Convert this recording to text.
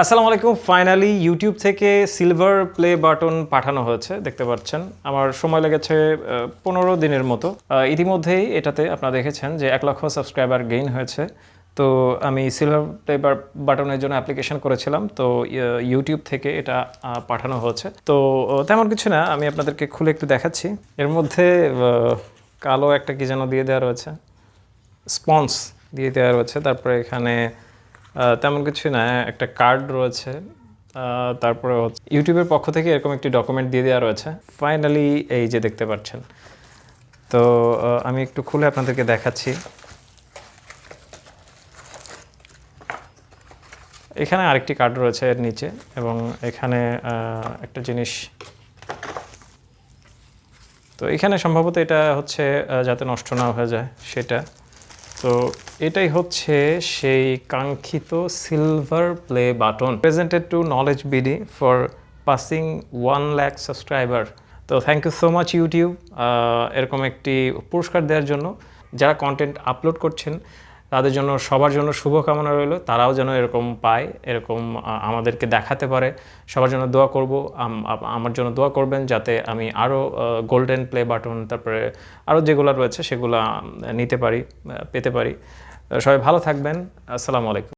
আসসালামু আলাইকুম। Finally YouTube থেকে সিলভার প্লে বাটন পাঠানো হয়েছে, দেখতে পাচ্ছেন। আমার সময় লেগেছে পনেরো দিনের মতো। ইতিমধ্যেই এটাতে আপনারা দেখেছেন যে এক লক্ষ সাবস্ক্রাইবার গেইন হয়েছে। তো আমি সিলভার প্লে বাটনের জন্য অ্যাপ্লিকেশন করেছিলাম। তো ইউটিউব থেকে এটা পাঠানো হয়েছে। তো তেমন কিছু না, আমি আপনাদেরকে খুলে একটু দেখাচ্ছি। এর মধ্যে কালো একটা কি যেন দিয়ে দেওয়া রয়েছে স্পন্স দিয়ে দেওয়া রয়েছে। তারপরে এখানে তেমন কিছু না একটা কার্ড রয়েছে। তারপরে ইউটিউবের পক্ষ থেকে এরকম একটি ডকুমেন্ট দিয়ে দেওয়া রয়েছে। ফাইনালি এই যে দেখতে পাচ্ছেন। তো আমি একটু খুলে আপনাদেরকে দেখাচ্ছি। এখানে আরেকটি কার্ড রয়েছে এর নিচে, এবং এখানে একটা জিনিস। তো, এখানে সম্ভবত এটা হচ্ছে যাতে নষ্ট না হয়ে যায়, সেটা। তো এটাই হচ্ছে সেই কাঙ্ক্ষিত silver play button presented to knowledge BD for passing one lakh subscriber তো thank you so much YouTube এরকম একটি পুরস্কার দেওয়ার জন্য যারা কন্টেন্ট আপলোড করছেন তাদের জন্য, সবার জন্য শুভকামনা রইল। তারাও যেন এরকম পায়, এরকম আমাদেরকে দেখাতে পারে। সবার জন্য দোয়া করব। আম- আম- আমার জন্য দোয়া করবেন যাতে আমি আরও গোল্ডেন প্লে বাটন তারপরে আরও যেগুলো রয়েছে সেগুলো নিতে পারি পেতে পারি। সবাই ভালো থাকবেন। আসসালামু আলাইকুম।